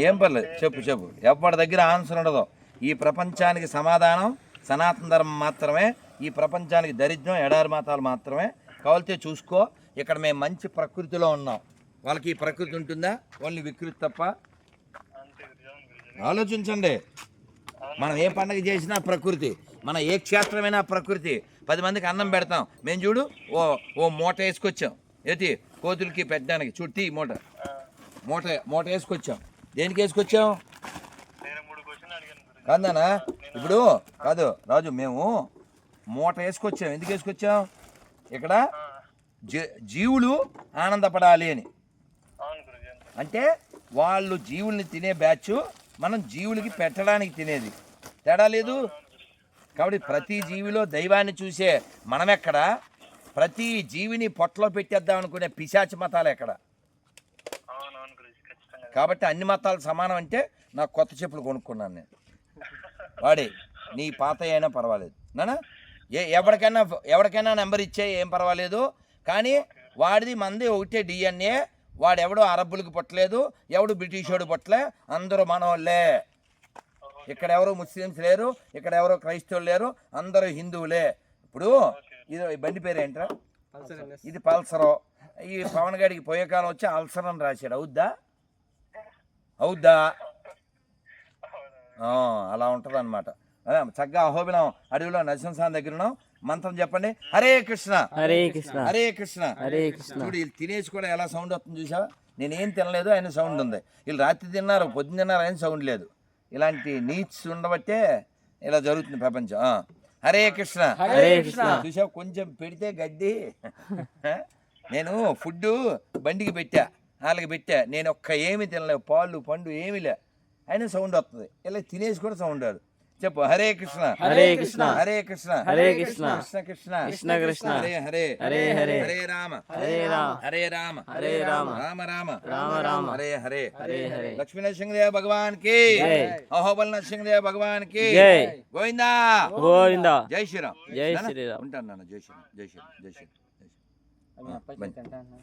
ఏ- పర్లేదు. చెప్పు చెప్పు. ఎవరి దగ్గర ఆన్సర్ ఉండదు. ఈ ప్రపంచానికి సమాధానం సనాతన ధర్మం మాత్రమే ఈ ప్రపంచానికి దరిద్రం ఎడారి మాతాలు మాత్రమే. కావాలితే చూసుకో. ఇక్కడ మేము మంచి ప్రకృతిలో ఉన్నాం. వాళ్ళకి ఈ ప్రకృతి ఉంటుందా? ఓన్లీ వికృతి తప్ప? ఆలోచించండి. మనం ఏ పండగ చేసినా ప్రకృతి. మన ఏ క్షేత్రమైనా ప్రకృతి. పది మందికి అన్నం పెడతాం. మేము చూడు ఓ ఓ మూట వేసుకొచ్చాం. ఏటి కోతులకి పెట్టడానికి చుట్టి మూట. మూట మూట వేసుకొచ్చాం. దేనికి వేసుకొచ్చాం? కాదనా ఇప్పుడు కాదు రాజు మేము మూట వేసుకొచ్చాం. ఎందుకు వేసుకొచ్చాం? ఇక్కడ జీవులు ఆనందపడాలి అని. అంటే వాళ్ళు జీవుల్ని తినే బ్యాచ్ మనం జీవులకి పెట్టడానికి తినేది. తేడా లేదు? కాబట్టి ప్రతి జీవిలో దైవాన్ని చూసే మనమెక్కడ? ప్రతి జీవిని పొట్టలో పెట్టేద్దాం అనుకునే పిశాచి మతాలు ఎక్కడ? కాబట్టి అన్ని మతాలు సమానం అంటే నాకు కొత్త చెప్పులు కొనుక్కున్నాను నేను. వాడే నీ పాత అయినా పర్వాలేదు. నానా? ఏ ఎవరికైనా ఎవరికైనా నెంబర్ ఇచ్చే ఏం పర్వాలేదు. కానీ వాడిది మంది ఒకటే డిఎన్ఏ వాడు ఎవడో అరబ్బులకు పుట్టలేదు ఎవడు బ్రిటిష్ వాడు పుట్టలే అందరూ మనవాళ్ళే ఇక్కడ ఎవరు ముస్లిమ్స్ లేరు ఇక్కడ ఎవరు క్రైస్తవులు లేరు అందరూ హిందువులే. ఇప్పుడు ఇది బండి పేరు ఏంట్రా? ఇది పల్సరు. ఈ పవన్ గారికి పోయే కాలం వచ్చి అల్సర్ అని రాశాడు. అవుద్దా? అవుద్దా? ఆ, అలా ఉంటుంది అనమాట చక్కగా అహోబిలం అడవిలో నరసింహస్వామి దగ్గర ఉన్నాం మంత్రం చెప్పండి. హరే కృష్ణ. హరే కృష్ణ. హరే కృష్ణ. హరే కృష్ణ. చూడు వీళ్ళు తినేసి కూడా ఎలా సౌండ్ వస్తుంది చూసావా నేనేం తినలేదు ఆయన సౌండ్ ఉంది. వీళ్ళు రాత్రి తిన్నారు పొద్దున్న తిన్నారు ఆయన సౌండ్ లేదు. ఇలాంటి నీడ్స్ ఉండబట్టే ఇలా జరుగుతుంది ప్రపంచం. హరే కృష్ణ. హరే కృష్ణ. చూసావు కొంచెం పెడితే గడ్డి. నేను ఫుడ్ బండికి పెట్టా. వాళ్ళకి పెట్టా. నేను ఒక్క ఏమి తినలేవు పాలు పండు ఏమీ లే. అయినా సౌండ్ వస్తుంది ఇలా తినేసి కూడా సౌండ్ రాదు. చెప్పు. హరే కృష్ణ. హరే కృష్ణ. హరే కృష్ణ. హరే కృష్ణ. కృష్ణ కృష్ణ. కృష్ణ కృష్ణ. హరే హరే. హరే హరే. హరే రామ. హరే రామ. హరే రామ. హరే రామ. రామ రామ. రామ రామ. హరే హరే. హరే హరే. లక్ష్మీ నరసింహదేవ భగవాన్కి జై. అహోబల నరసింహదేవ భగవాన్కి జై. గోవిందా. గోవింద. జై శ్రీరామ్. జై? శ్రీరామ్. ఉంటాను నాన్న. జై శ్రీరామ్. జై శ్రీరామ్. జై శ్రీరామ్. జై శ్రీరామ్